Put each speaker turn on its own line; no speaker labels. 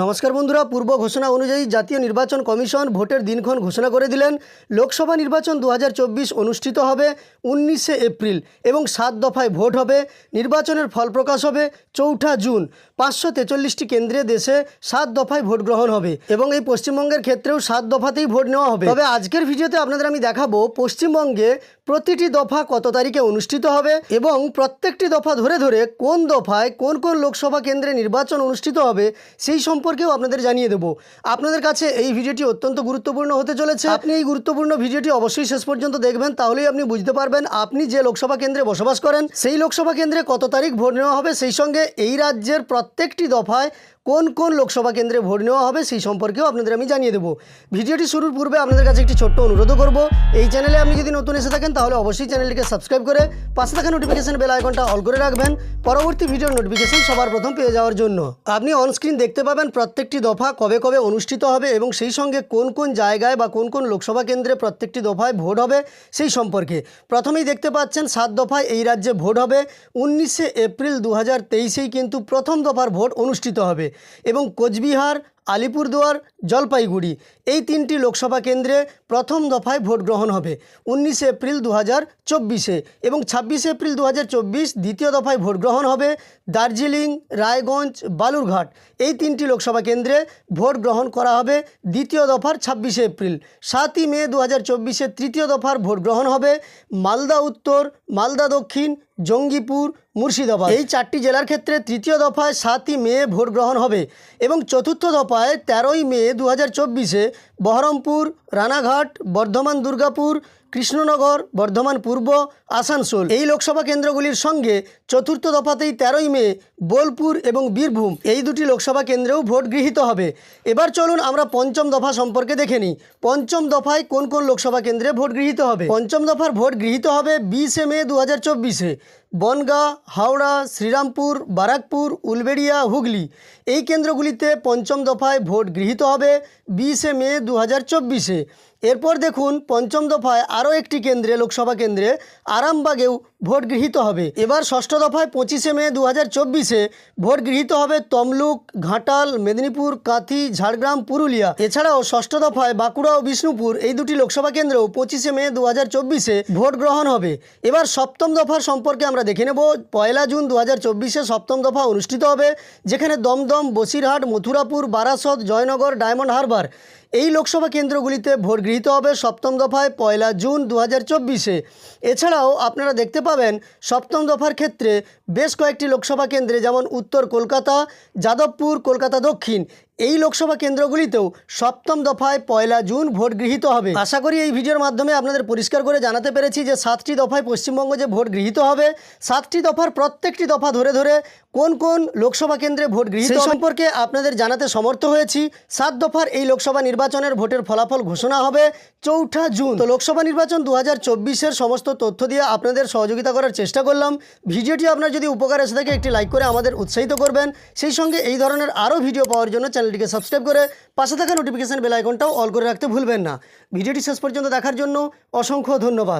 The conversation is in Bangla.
নমস্কার বন্ধুরা, পূর্ব ঘোষণা অনুযায়ী জাতীয় নির্বাচন কমিশন ভোটের দিনক্ষণ ঘোষণা করে দিলেন। লোকসভা নির্বাচন দু হাজার চব্বিশ অনুষ্ঠিত হবে উনিশে এপ্রিল এবং সাত দফায় ভোট হবে। নির্বাচনের ফল প্রকাশ হবে চৌঠা জুন। পাঁচশো তেচল্লিশটি কেন্দ্রে দেশে সাত দফায় ভোট গ্রহণ হবে এবং এই পশ্চিমবঙ্গের ক্ষেত্রেও সাত দফাতেই ভোট নেওয়া হবে। তবে আজকের ভিডিওতে আপনাদের আমি দেখাবো পশ্চিমবঙ্গে প্রতিটি দফা কত তারিখে অনুষ্ঠিত হবে এবং প্রত্যেকটি দফা ধরে ধরে কোন দফায় কোন কোন লোকসভা কেন্দ্রে নির্বাচন অনুষ্ঠিত হবে সেই সম্পর্কেও আপনাদের জানিয়ে দেবো। আপনাদের কাছে এই ভিডিওটি অত্যন্ত গুরুত্বপূর্ণ হতে চলেছে। আপনি এই গুরুত্বপূর্ণ ভিডিওটি অবশ্যই শেষ পর্যন্ত দেখবেন, তাহলেই আপনি বুঝতে পারবেন আপনি যে লোকসভা কেন্দ্রে বসবাস করেন, সেই লোকসভা কেন্দ্রে কত তারিখ ভোট নেওয়া হবে, সেই সঙ্গে এই রাজ্যের প্রত্যেকটি দফায় কোন কোন লোকসভা কেন্দ্রে ভোট নেওয়া হবে সেই সম্পর্কেও আপনাদের আমি জানিয়ে দেবো। ভিডিওটি শুরুর পূর্বে আপনাদের কাছে একটি ছোট্ট অনুরোধও করব, এই চ্যানেলে আপনি যদি নতুন এসে থাকেন তাহলে অবশ্যই চ্যানেলটিকে সাবস্ক্রাইব করে পাশে থাকা নোটিফিকেশন বেল আইকনটা অল করে রাখবেন, পরবর্তী ভিডিওর নোটিফিকেশন সবার প্রথম পেয়ে যাওয়ার জন্য। আপনি অনস্ক্রিন দেখতে পাবেন প্রত্যেকটি দফা কবে কবে অনুষ্ঠিত হবে এবং সেই সঙ্গে কোন কোন জায়গায় বা কোন কোন লোকসভা কেন্দ্রে প্রত্যেকটি দফায় ভোট হবে সেই সম্পর্কে। প্রথমেই দেখতে পাচ্ছেন সাত দফায় এই রাজ্যে ভোট হবে, উনিশে এপ্রিল দু হাজার কিন্তু প্রথম দফার ভোট অনুষ্ঠিত হবে। এবং কোচবিহার, আলিপুরদুয়ার, জলপাইগুড়ি এই তিনটি লোকসভা কেন্দ্রে প্রথম দফায় ভোট গ্রহণ হবে। উনিশে এপ্রিল দু হাজার চব্বিশে এবং ছাব্বিশে এপ্রিল দু হাজার চব্বিশ দ্বিতীয় দফায় ভোট গ্রহণ হবে দার্জিলিং, রায়গঞ্জ, বালুরঘাট। এই তিনটি লোকসভা কেন্দ্রে ভোট গ্রহণ করা হবে দ্বিতীয় দফার ছাব্বিশে এপ্রিল। সাতই মে দু হাজার চব্বিশে তৃতীয় দফার ভোট গ্রহণ হবে মালদা উত্তর, মালদা দক্ষিণ জঙ্গিপুর, মুর্শিদাবাদ। এই চারটি জেলার ক্ষেত্রে তৃতীয় দফায় সাতই মে ভোট গ্রহণ হবে এবং চতুর্থ দফায় তেরোই মে দু হাজার চব্বিশে বহরমপুর, রানাঘাট, বর্ধমান, দুর্গাপুর কৃষ্ণনগর, বর্ধমান পূর্ব, আসানসোল। এই লোকসভা কেন্দ্রগুলির সঙ্গে চতুর্থ দফাতেই তেরোই মে, বোলপুর এবং বীরভূম এই দুটি লোকসভা কেন্দ্রেও ভোট গৃহীত হবে। এবার চলুন আমরা পঞ্চম দফা সম্পর্কে দেখে নিই। পঞ্চম দফায় কোন কোন লোকসভা কেন্দ্রে ভোট গৃহীত হবে? পঞ্চম দফার ভোট গৃহীত হবে বিশে মে দু হাজার চব্বিশে। বনগাঁ, হাওড়া, শ্রীরামপুর, বারাকপুর, উলবেড়িয়া, হুগলি। এই কেন্দ্রগুলিতে পঞ্চম দফায় ভোট গৃহীত হবে বিশে মে দু হাজার চব্বিশে। এরপর দেখুন পঞ্চম দফায় আরও একটি কেন্দ্রে, লোকসভা কেন্দ্রে আরামবাগেও ভোট গৃহীত হবে। এবার ষষ্ঠ দফায় পঁচিশে মে দু হাজার ভোট গৃহীত হবে তমলুক, ঘাটাল, মেদিনীপুর, কাঁথি, ঝাড়গ্রাম, পুরুলিয়া। এছাড়াও ষষ্ঠ দফায় বাঁকুড়া ও বিষ্ণুপুর এই দুটি লোকসভা কেন্দ্রেও পঁচিশে মে দু হাজার ভোট গ্রহণ হবে। এবার সপ্তম দফার সম্পর্কে আমরা দেখে নেব। পয়লা জুন দু হাজার সপ্তম দফা অনুষ্ঠিত হবে, যেখানে দমদম, বসিরহাট, মথুরাপুর, বারাসত, জয়নগর, ডায়মন্ড হারবার এই লোকসভা কেন্দ্রগুলিতে ভোট গৃহীত হবে সপ্তম দফায় পয়লা জুন দু হাজার এছাড়াও আপনারা দেখতে পাবেন সপ্তম দফার ক্ষেত্রে বেশ কয়েকটি লোকসভা কেন্দ্রে যেমন উত্তর কলকাতা, যাদবপুর, কলকাতা দক্ষিণ। এই লোকসভা কেন্দ্রগুলিতেও সপ্তম দফায় পয়লা জুন ভোট গৃহীত হবে। আশা করি এই ভিডিওর মাধ্যমে আপনাদের পরিষ্কার করে জানাতে পেরেছি যে সাতটি দফায় পশ্চিমবঙ্গ যে ভোট গৃহীত হবে। সাতটি দফার প্রত্যেকটি দফা ধরে ধরে কোন কোন লোকসভা কেন্দ্রে ভোট গৃহীত সম্পর্কে আপনাদের জানাতে সমর্থ হয়েছি। সাত দফার এই লোকসভা নির্বাচনের ভোটের ফলাফল ঘোষণা হবে চৌঠা জুন। তো লোকসভা নির্বাচন দু হাজার চব্বিশের সমস্ত তথ্য দিয়ে আপনাদের সহযোগিতা করার চেষ্টা করলাম। ভিডিওটি আপনার যদি উপকার এসে থাকে একটি লাইক করে আমাদের উৎসাহিত করবেন। সেই সঙ্গে এই ধরনের আরও ভিডিও পাওয়ার জন্য চ্যানেলটিকে সাবস্ক্রাইব করে পাশে থাকা নোটিফিকেশন বেল আইকনটাও অল করে রাখতে ভুলবেন না। ভিডিওটি শেষ পর্যন্ত দেখার জন্য অসংখ্য ধন্যবাদ।